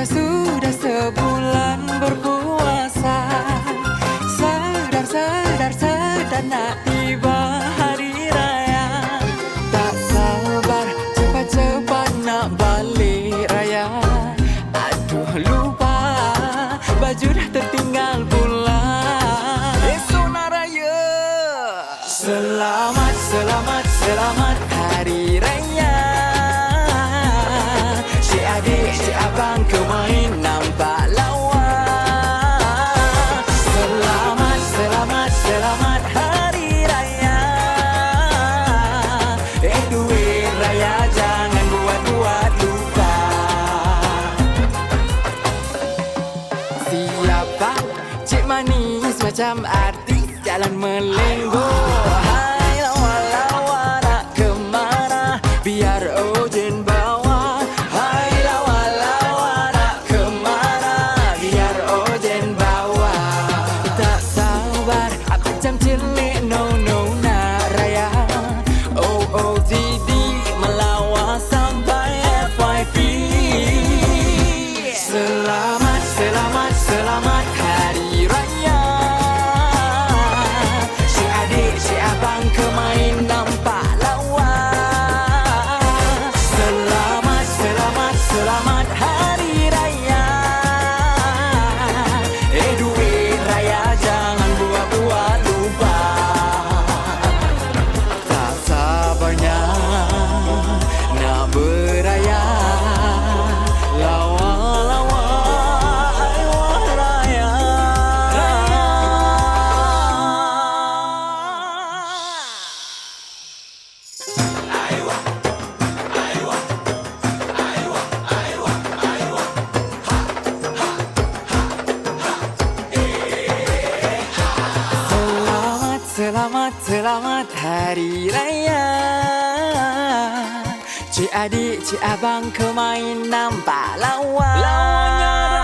sudah, sudah sebulan berpuasa. Sedar, sedar, sedar nak tiba hari raya. Tak sabar, cepat-cepat nak balik raya. Aduh lupa, baju dah tertinggal pula. Esok nak raya. Selamat, selamat, selamat I'm jalan melenggo Selamat, selamat, hari raya. Cik adik, cik abang kemain nampak lawa Lawanya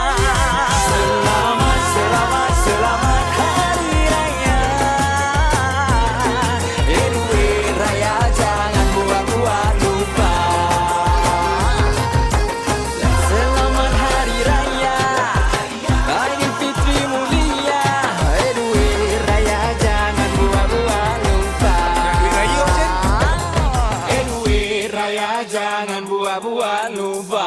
Itapuã no bar.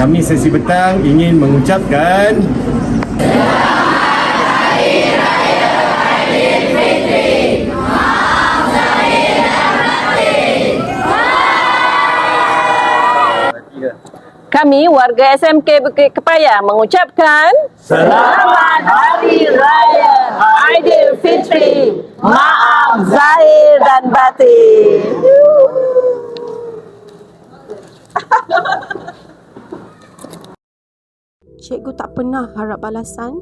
Kami sesi petang ingin mengucapkan Kami warga SMK Bukit Kepaya mengucapkan Selamat Hari Raya Aidilfitri. Maaf zahir dan batin. Cikgu tak pernah harap balasan,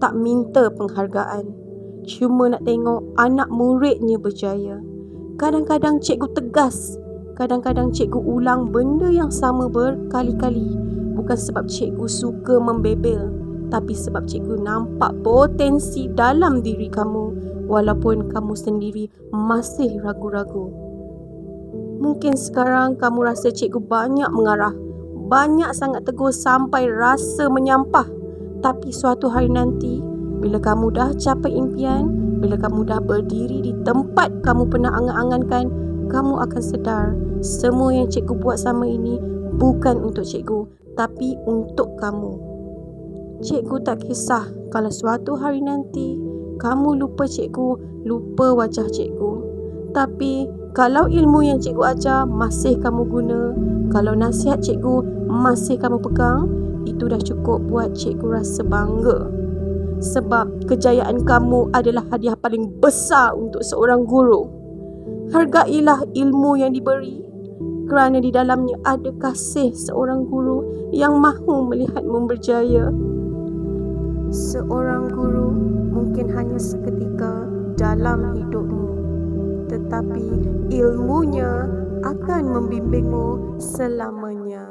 tak minta penghargaan. Cuma nak tengok anak muridnya berjaya. Kadang-kadang cikgu tegas, kadang-kadang cikgu ulang benda yang sama berkali-kali. Bukan sebab cikgu suka membebel, tapi sebab cikgu nampak potensi dalam diri kamu walaupun kamu sendiri masih ragu-ragu. Mungkin sekarang kamu rasa cikgu banyak mengarah, banyak sangat tegur sampai rasa menyampah. Tapi suatu hari nanti, bila kamu dah capai impian, bila kamu dah berdiri di tempat kamu pernah angan-angankan, kamu akan sedar semua yang cikgu buat sama ini bukan untuk cikgu, tapi untuk kamu. Cikgu tak kisah kalau suatu hari nanti kamu lupa cikgu, lupa wajah cikgu. Tapi kalau ilmu yang cikgu ajar masih kamu guna, kalau nasihat cikgu masih kamu pegang, itu dah cukup buat cikgu rasa bangga. Sebab kejayaan kamu adalah hadiah paling besar untuk seorang guru. Hargailah ilmu yang diberi kerana di dalamnya ada kasih seorang guru yang mahu melihatmu berjaya. Seorang guru mungkin hanya seketika dalam hidupmu. Tetapi ilmunya akan membimbingmu selamanya.